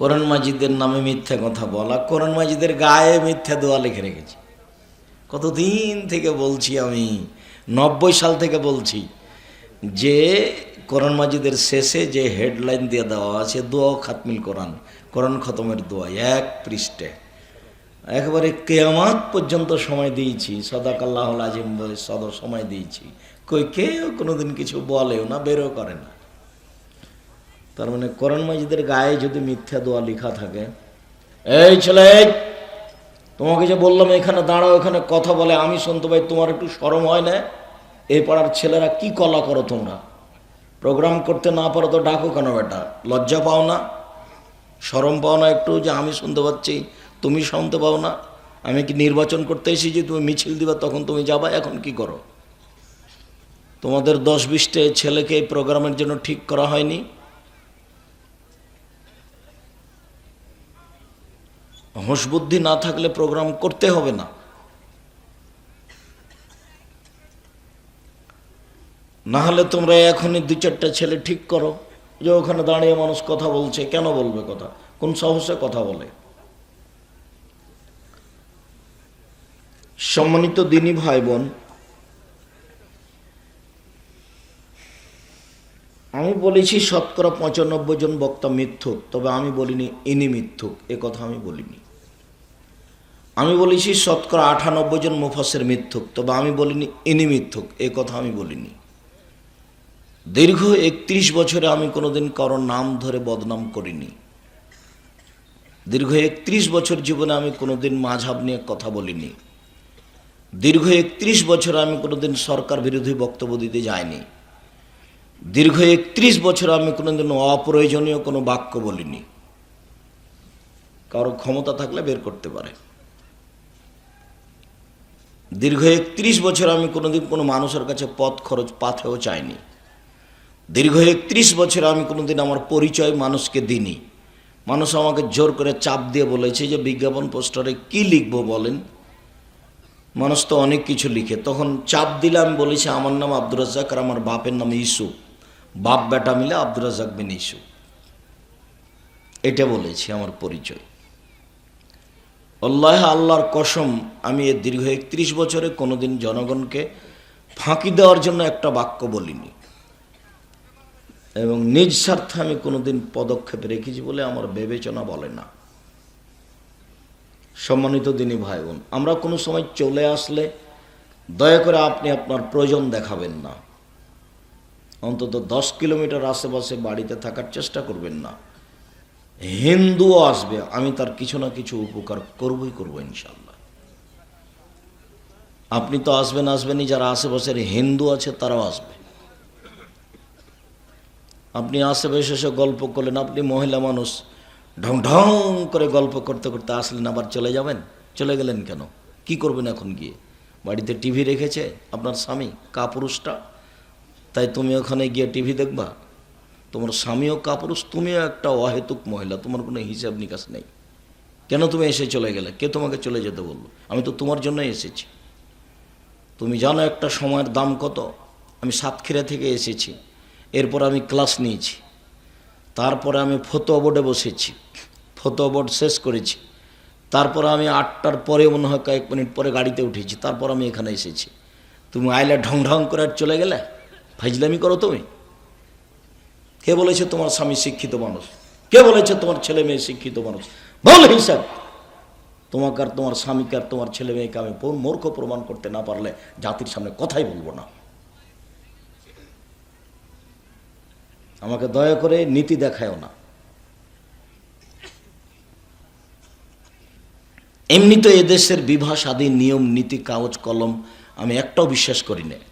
কোরআন মাজিদের নামে মিথ্যা কথা বলা, কোরআন মাজিদের গায়ে মিথ্যা দোয়া লিখে রেখেছি। কতদিন থেকে বলছি আমি, নব্বই সাল থেকে বলছি যে কোরআন মাজিদের শেষে যে হেডলাইন দিয়ে দেওয়া আছে দোয়া খাতমিল কোরআন কোরআন খতমের দোয়া, এক পৃষ্ঠে। একেবারে কেয়ামাত পর্যন্ত সময় দিয়েছি সদাকাল্লাহ আজিম সদ সময় দিয়েছি। কই কেউ কোনোদিন কিছু বলেও না বেরো করে না। তার মানে কোরআন মাজিদের গায়ে যদি মিথ্যা দোয়া লেখা থাকে, এই ছেলে, তোমাকে যে বললাম এখানে দাঁড়াও, এখানে কথা বলে, আমি শুনতে পাই তোমার একটু সরম হয় না? এই পাড়ার ছেলেরা কি কলা করো তোমরা? প্রোগ্রাম করতে না পারো তো ডাকো কেন বেটা? লজ্জা পাও না? সরম পাও না একটু যে আমি শুনতে পাচ্ছি, তুমি শুনতে পাও না? আমি কি নির্বাচন করতে এসেছি, তুমি মিছিল দিবা, তখন তুমি যাবা, এখন কি করো? তোমাদের দশ বিশটে ছেলেকে এই প্রোগ্রামের জন্য ঠিক করা হয়নি? বুদ্ধি না থাকলে প্রোগ্রাম করতে হবে না। না হলে তোমরা এখনই দু চারটা ছেলে ঠিক করো, যে ওখানে দাঁড়িয়ে মানুষ কথা বলছে, কেন বলবে কথা? কোন সাহসে কথা বলে? সম্মানিত দিনী ভাই বোন আমি বলেছি শতকরা পঁচানব্বই জন বক্তা মিথ্যুক, তবে আমি বলিনি ইনি মিথ্যুক, এ কথা আমি বলিনি। আমি বলেছি শতকরা আটানব্বই জন মুফাসের মিথ্যুক, তবে আমি বলিনি ইনি মিথ্যুক, এ কথা আমি বলিনি। দীর্ঘ একত্রিশ বছরে আমি কোনোদিন কারোর নাম ধরে বদনাম করিনি। দীর্ঘ একত্রিশ বছর জীবনে আমি কোনোদিন মাঝাব নিয়ে কথা বলিনি। দীর্ঘ একত্রিশ বছরে আমি কোনোদিন সরকার বিরোধী বক্তব্য দিতে যাইনি। দীর্ঘ একত্রিশ বছর আমি কোনোদিন অপ্রয়োজনীয় কোনো বাক্য বলিনি। কারও ক্ষমতা থাকলে বের করতে পারে। দীর্ঘ একত্রিশ বছর আমি কোনোদিন কোনো মানুষের কাছে পথ খরচ, পাথেও চাইনি। দীর্ঘ একত্রিশ বছর আমি কোনোদিন আমার পরিচয় মানুষকে দিইনি। মানুষ আমাকে জোর করে চাপ দিয়ে বলেছে যে বিজ্ঞাপন পোস্টারে কি লিখব বলেন। মানুষ তো অনেক কিছু লিখে। তখন চাপ দিলে আমি বলেছি, আমার নাম আব্দুর রাজ্জাক আর আমার বাপের নাম ইসু। বাপ বেটা মিলে আব্দুর রাজ্জাক বিন ইসু। এটা বলেছি আমার পরিচয়। আল্লাহ আল্লাহর কসম, আমি এ দীর্ঘ একত্রিশ বছরে কোনোদিন জনগণকে ফাঁকি দেওয়ার জন্য একটা বাক্য বলিনি। এবং নিজ স্বার্থে আমি কোনোদিন পদক্ষেপ রেখেছি বলে আমার বিবেচনা বলে না। সম্মানিত দিনী ভাই বোন আমরা কোনো সময় চলে আসলে দয়া করে আপনি আপনার প্রয়োজন দেখাবেন না। অন্তত দশ কিলোমিটার আশেপাশে বাড়িতে থাকার চেষ্টা করবেন না। হিন্দুও আসবে, আমি তার কিছু না কিছু উপকার করবই করব ইনশাল্লাহ আপনি তো আসবেন, আসবেনই, যারা আশেপাশের হিন্দু আছে তারাও আসবে। আপনি আশেপাশে এসে গল্প করলেন, আপনি মহিলা মানুষ, ঢং ঢং করে গল্প করতে করতে আসলেন, আবার চলে যাবেন? চলে গেলেন কেন? কি করবেন এখন গিয়ে? বাড়িতে টিভি রেখেছে আপনার স্বামী, কাপুরুষটা? তাই তুমি ওখানে গিয়ে টিভি দেখবা। তোমার স্বামীও কাপুরুষ, তুমিও একটা অহেতুক মহিলা, তোমার কোনো হিসাব নিকাশ নেই। কেন তুমি এসে চলে গেলে? কে তোমাকে চলে যেতে বলল? আমি তো তোমার জন্যই এসেছি। তুমি জানো একটা সময়ের দাম কত? আমি সাতক্ষীরা থেকে এসেছি। এরপর আমি ক্লাস নিয়েছি। তারপরে আমি ফতো বোর্ডে বসেছি। ফতো বোর্ড শেষ করেছি। তারপর আমি আটটার পরে মনে হয় কয়েক মিনিট পরে গাড়িতে উঠেছি। তারপর আমি এখানে এসেছি। তুমি আইলে ঢং ঢং করে চলে গেলে? ফাইজলামি করো তুমি। কে বলেছে তোমার স্বামী শিক্ষিত মানুষ? কে বলেছে তোমার ছেলে মেয়ে শিক্ষিত মানুষ? বল হিসাব। তোমাকে আর তোমার স্বামীকে আর তোমার ছেলে মেয়েকে আমি মূর্খ প্রমাণ করতে না পারলে জাতির সামনে কথাই বলব না। আমাকে দয়া করে নীতি দেখায়ও না। এমনি তো এদেশের বিবাহ স্বাদী নিয়ম, নীতি, কাগজ, কলম আমি একটাও বিশ্বাস করি না।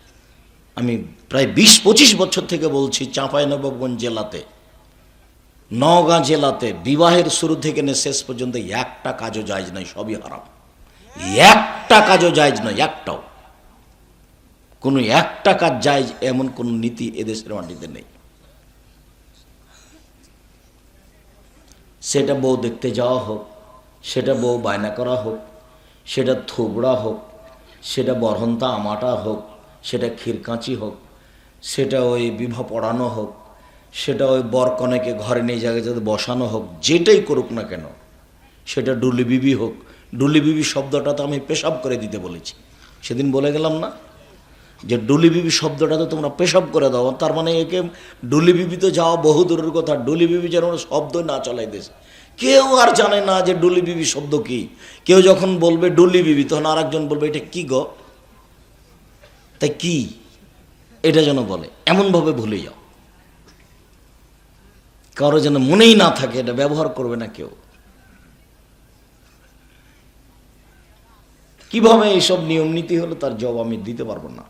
আমি প্রায় বিশ, পঁচিশ বছর থেকে বলছি চাঁপাইনবাবগঞ্জ জেলাতে, নওগাঁ জেলাতে, বিবাহের শুরু থেকে নিয়ে শেষ পর্যন্ত একটা কাজও জায়জ নয় সবই হারাম। একটা কাজও জায়জ নয় একটাও। কোনো একটা কাজ জায়জ এমন কোনো নীতি এদেশের মাটিতে নেই। সেটা বউ দেখতে যাওয়া হোক, সেটা বউ বায়না করা হোক, সেটা থুবড়া হোক, সেটা বরহন্তা আমাটা হোক সেটা ক্ষীরকাঁচি হোক, সেটা ওই বিবাহ পড়ানো হোক, সেটা ওই বরকনেকে ঘরে নিয়ে জায়গায় যাতে বসানো হোক, যেটাই করুক না কেন, সেটা ডুলি বিবি হোক। ডুলি বিবি শব্দটা তো আমি পেশাব করে দিতে বলেছি। সেদিন বলে গেলাম না যে ডুলি বিবি শব্দটা তো তোমরা পেশাব করে দাও। তার মানে একে ডুলি বিবি তো যাওয়া বহু দূরের কথা। ডুলি বিবি যেন শব্দ না চলাই দেশে। কেউ আর জানে না যে ডুলি বিবি শব্দ কি। কেউ যখন বলবে ডুলি বিবি, তখন আর একজন বলবে, এটা কি গো? তাই কি এটা যেন বলে? এমনভাবে ভুলে যাও। কারও যেন মনেই না থাকে, এটা ব্যবহার করবে না কেউ। কীভাবে এইসব নিয়ম নীতি হলো তার জব আমি দিতে পারব না।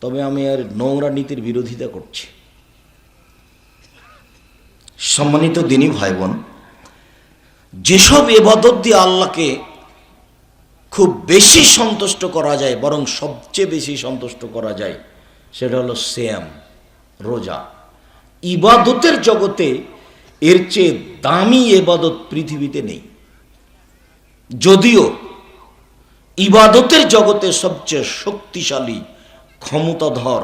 তবে আমি আর নোংরা নীতির বিরোধিতা করছি। সম্মানিত দিনই ভাই বোন যেসব এবাদত দিয়ে আল্লাহকে খুব বেশি সন্তুষ্ট করা যায়, বরং সবচেয়ে বেশি সন্তুষ্ট করা যায়, সেটা হলো শ্যাম রোজা। ইবাদতের জগতে এর চেয়ে দামি এবাদত পৃথিবীতে নেই। যদিও ইবাদতের জগতে সবচেয়ে শক্তিশালী, ক্ষমতাধর,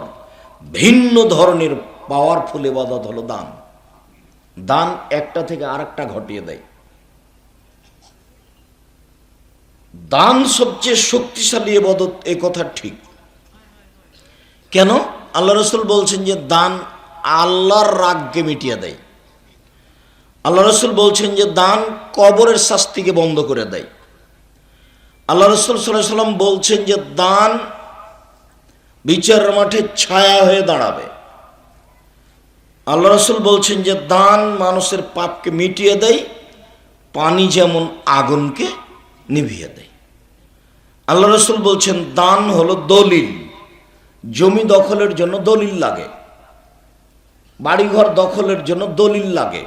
ভিন্ন ধরনের পাওয়ারফুল এবাদত হলো দান। দান একটা থেকে আরেকটা ঘটিয়ে দেয়। দান সবচেয়ে শক্তিশালী এবাদত, এ কথা ঠিক। কেন? আল্লাহ রসুল বলছেন যে দান আল্লাহর রাগকে মিটিয়ে দেয়। আল্লাহ রসুল বলছেন যে দান কবরের শাস্তিকে বন্ধ করে দেয়। আল্লাহ রসুল সাল্লাম বলছেন যে দান বিচার মাঠে ছায়া হয়ে দাঁড়াবে। আল্লাহ রসুল বলছেন যে দান মানুষের পাপকে মিটিয়ে দেয়, পানি যেমন আগুনকে নিভিয়ে দেয়। আল্লাহ রসুল বলছেন, দান হলো দলিল। জমি দখলের জন্য দলিল লাগে। বাড়িঘর দখলের জন্য দলিল লাগে।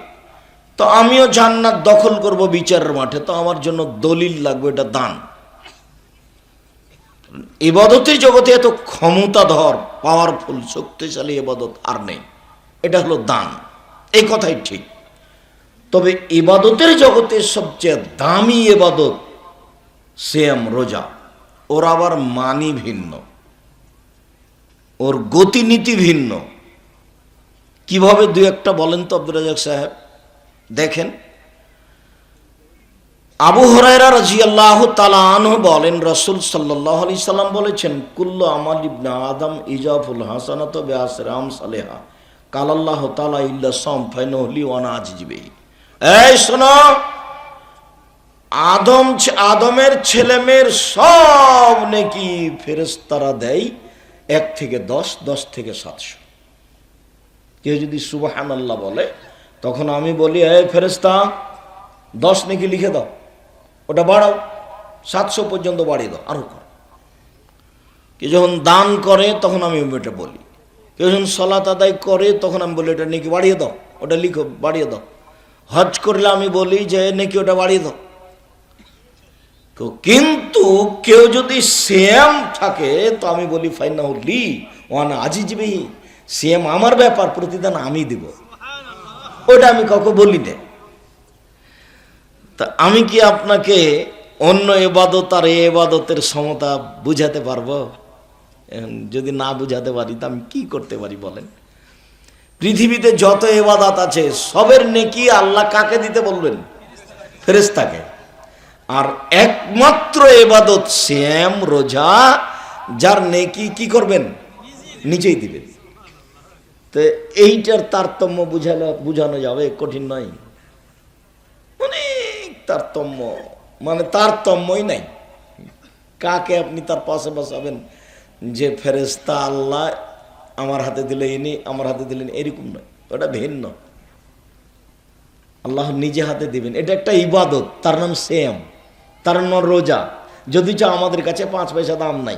তো আমিও জান্নাত দখল করব বিচারের মাঠে, তো আমার জন্য দলিল লাগবে, এটা দান। এবাদতের জগতে এত ক্ষমতাধর পাওয়ারফুল শক্তিশালী এবাদত আর নেই। এটা হলো দান। এই কথাই ঠিক। তবে এবাদতের জগতে সবচেয়ে দামি এবাদত সেম রোজা। ওর আবার মানি ভিন্ন। ওর গতিনীতি ভিন্ন। কীভাবে দু একটা বলেন তো আব্দুল সাহেব? দেখেন। আবু হরাইরা রাজি আল্লাহ তালাহ বলেন, রসুল সাল্লাহ আলি সাল্লাম বলেছেন, কুল্ল আমাল ইবনা আদম ইজাফুল হাসানাত রাম সালেহা। কালাল্লাহ তালা ইল্লা সম ফাইনহলি ওয়ানা আজিজবে এই শোনো! আদম আদমের ছেলে মেয়ের সব নাকি ফেরেস্তারা দেয় এক থেকে দশ দশ থেকে সাতশো। কেউ যদি সুবাহান আল্লাহ বলে, তখন আমি বলি, এই ফেরেস্তা দশ নাকি লিখে দাও, ওটা বাড়াও, সাতশো পর্যন্ত বাড়িয়ে দাও, আরও কর। কেউ যখন দান করে, তখন আমি ওটা বলি। কেউ যখন সলাত আদায় করে, তখন আমি বলি এটা নাকি বাড়িয়ে দাও, ওটা লিখো, বাড়িয়ে দাও। হজ করলে আমি বলি যে, নাকি ওটা বাড়িয়ে দাও। তো কিন্তু কেউ যদি সেম থাকে, তো আমি বলি ফাইনা লি ওয়ান আজি যাবে সেম আমার ব্যাপার, প্রতিদান আমি দিব। ওটা আমি কাউকে বলি না। তা আমি কি আপনাকে অন্য এবাদত আর এ এবাদতের সমতা বুঝাতে পারব? যদি না বুঝাতে পারি, তা আমি কি করতে পারি বলেন? পৃথিবীতে যত এবাদাত আছে, সবের নেকি আল্লাহ কাকে দিতে বলবেন? ফেরেস্তাকে আর একমাত্র এবাদত শ্যাম রোজা, যার নেকি কি করবেন? নিজেই দিবেন। তো এইটার তারতম্য বুঝালে বুঝানো যাবে, কঠিন নয়। অনেক তারতম্য মানে তারতম্যই নাই। কাকে আপনি তার পাশে বসাবেন? যে ফেরেস্তা আল্লাহ আমার হাতে দিলে ইনি, আমার হাতে দিলেন এরকম নয়। ওটা ভিন্ন। আল্লাহ নিজে হাতে দিবেন। এটা একটা ইবাদত, তার নাম সেম তার রোজা। যদি চা আমাদের কাছে পাঁচ পয়সা দাম নাই।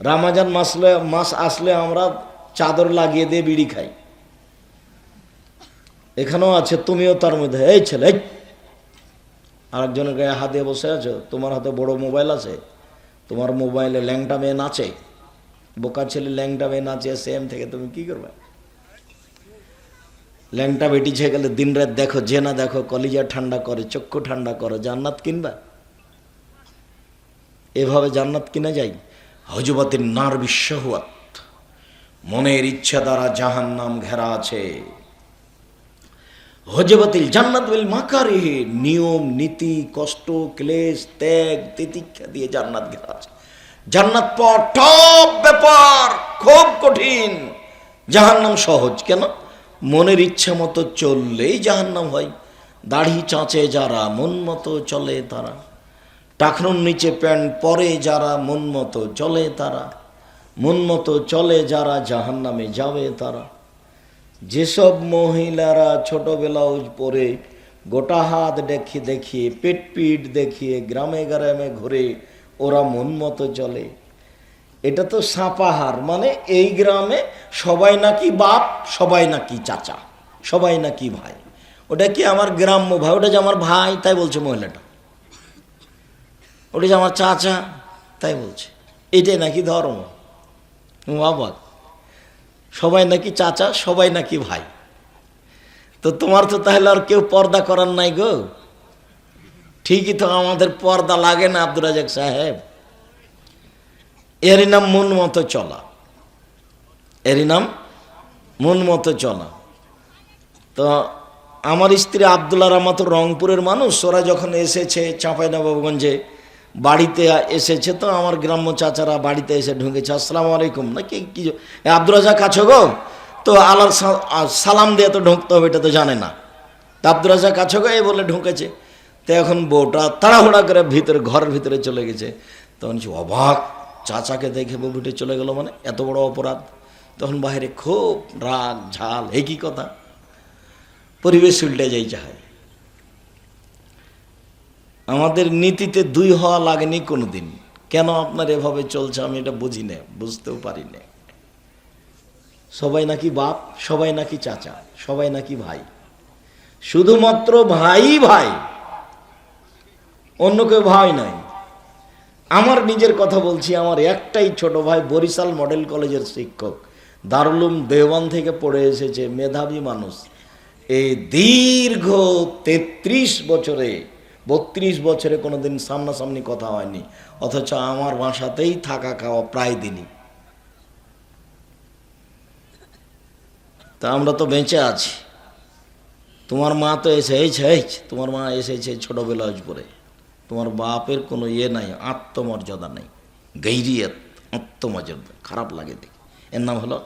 রামাজান মাসলে, মাস আসলে আমরা চাদর লাগিয়ে দিয়ে বিড়ি খাই। এখানেও আছে, তুমিও তার মধ্যে, এই ছেলে আরেকজনের গায়ে হাত বসে আছো, তোমার হাতে বড় মোবাইল আছে, তোমার মোবাইলে ল্যাংটা মেয়ে নাচে বোকা ছেলে ল্যাংটা মেয়ে নাচে, সেম থেকে তুমি কি করবে? ল্যাংটা বেটি ছেয়ে গেলে দিন রাত দেখো, যে না দেখো, কলিজা ঠান্ডা করে, চক্ষু ঠান্ডা করো, জান্নাত কিনবা? এভাবে জান্নাত কিনা যাই? হজবতের নার বিশ্বহাত মনের ইচ্ছা দ্বারা জাহান নাম ঘেরা আছে। হজবতিল জান্নাত বিল মাকারে, নিয়ম, নীতি, কষ্ট, ক্লেশ, ত্যাগ তিতিক্ষা দিয়ে জান্নাত ঘেরা আছে। জান্নাত পর টপ ব্যাপার, খুব কঠিন। জাহান্নাম সহজ কেন? মনের ইচ্ছা মতো চললেই জাহান্নাম হয়। দাড়ি চাঁচে যারা, মন মতো চলে তারা। টাকনুর নিচে প্যান্ট পরে যারা মন মতো চলে তারা। মন মতো চলে যারা জাহান্নামে যাবে তারা। যেসব মহিলারা ছোট পরে গোটা হাত দেখিয়ে দেখিয়ে, পেট পিট দেখিয়ে গ্রামে গ্রামে ঘুরে ওরা মন মতো চলে। এটা তো সাপাহার মানে এই গ্রামে সবাই নাকি বাপ, সবাই নাকি চাচা, সবাই নাকি ভাই। ওটা কি আমার গ্রাম্য ভাই? ওটা যে আমার ভাই, তাই বলছে মহিলাটা। ওটা যে আমার চাচা, তাই বলছে। এটাই নাকি ধর্ম? অবাক। সবাই নাকি চাচা, সবাই নাকি ভাই। তো তোমার তো তাহলে আর কেউ পর্দা করার নাই গো। ঠিকই তো আমাদের পর্দা লাগে না আব্দুল রাজাক সাহেব। এরই নাম মন মতো চলা। এরই নাম মন মতো চলা। তো আমার স্ত্রী আবদুল্লাহ রহমত রংপুরের মানুষ, ওরা যখন এসেছে চাঁপাইনবাবগঞ্জে বাড়িতে এসেছে তো, আমার গ্রাম্য চাচারা বাড়িতে এসে ঢুকেছে। আসসালামু আলাইকুম। না, কি আব্দুল রাজা কাছো গো? তো আল্লাহর সা- সালাম দিয়ে তো ঢুকতে হবে, এটা তো জানে না। তা আব্দুল রাজা কাছো গো? এই বলে ঢুকেছে। তো এখন বউটা তাড়াহুড়া করে ভিতরে ঘরের ভিতরে চলে গেছে। তখন সে অবাক। চাচাকে দেখে বউ উঠে চলে গেল মানে এত বড় অপরাধ। তখন বাইরে খুব রাগ, ঝাল এই কি কথা। পরিবেশ উল্টে যাই চায় আমাদের নীতিতে দুই হওয়া লাগেনি কোনোদিন। কেন আপনার এভাবে চলছে আমি এটা বুঝি না, বুঝতেও পারি না। সবাই নাকি বাপ, সবাই নাকি চাচা, সবাই নাকি ভাই। শুধুমাত্র ভাই ভাই। অন্য কেউ ভাই নাই। আমার নিজের কথা বলছি, আমার একটাই ছোট ভাই বরিশাল মডেল কলেজের শিক্ষক। দারুলুম দেওয়ান থেকে পড়ে এসেছে, মেধাবী মানুষ। এই দীর্ঘ তেত্রিশ বছরে বত্রিশ বছরে কোনোদিন সামনাসামনি কথা হয়নি, অথচ আমার বাসাতেই থাকা খাওয়া প্রায় দিনই। তা আমরা তো বেঁচে আছি। তোমার মা তো এসেছে এই তোমার মা এসেছে ছোটবেলা পরে তোমার বাপের কোনো ইয়ে নাই, আত্মমর্যাদা নেই। গৈরিয়ত আত্মমর্যাদা, খারাপ লাগে দেখি। এর নাম হলো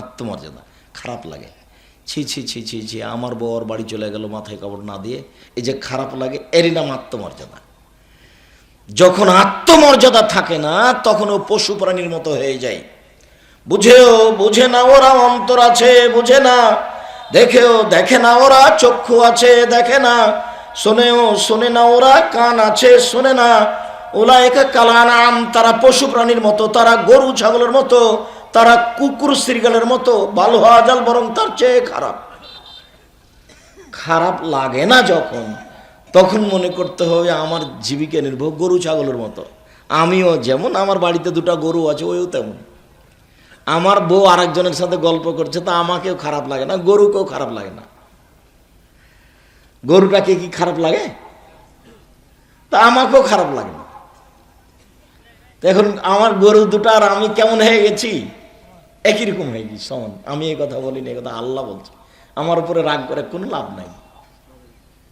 আত্মমর্যাদা, খারাপ লাগে। ছি ছি ছি ছি ছি, আমার বউ ওর বাড়ি চলে গেল মাথায় কাপড় না দিয়ে। এই যে খারাপ লাগে, এরই নাম আত্মমর্যাদা। যখন আত্মমর্যাদা থাকে না, তখন ও পশু প্রাণীর মতো হয়ে যায়। বুঝেও বুঝে না ওরা অন্তর আছে, বুঝে না। দেখেও দেখে না ওরা চক্ষু আছে, দেখে না। শোনেও শোনে না ওরা কান আছে, শোনে না। ওলা একা কালানাম, তারা পশু প্রাণীর মতো, তারা গরু, ছাগলের মতো তারা কুকুর শ্রীগালের মতো ভালো হওয়া যাল বরং তার চেয়ে খারাপ। খারাপ লাগে না যখন, তখন মনে করতে হবে আমার জীবিকা নির্ভর গরু ছাগলের মতো। আমিও যেমন, আমার বাড়িতে দুটো গরু আছে, ওইও তেমন। আমার বউ আরেকজনের সাথে গল্প করছে, তা আমাকেও খারাপ লাগে না, গরুকেও খারাপ লাগে না। গরুটাকে কি খারাপ লাগে? তা আমাকেও খারাপ লাগে না। এখন আমার গরু দুটো আর আমি কেমন হয়ে গেছি? একই রকম হয়ে গেছি সমান। আমি এই কথা বলিনি, এই কথা আল্লাহ বলছে। আমার উপরে রাগ করে কোনো লাভ নাই।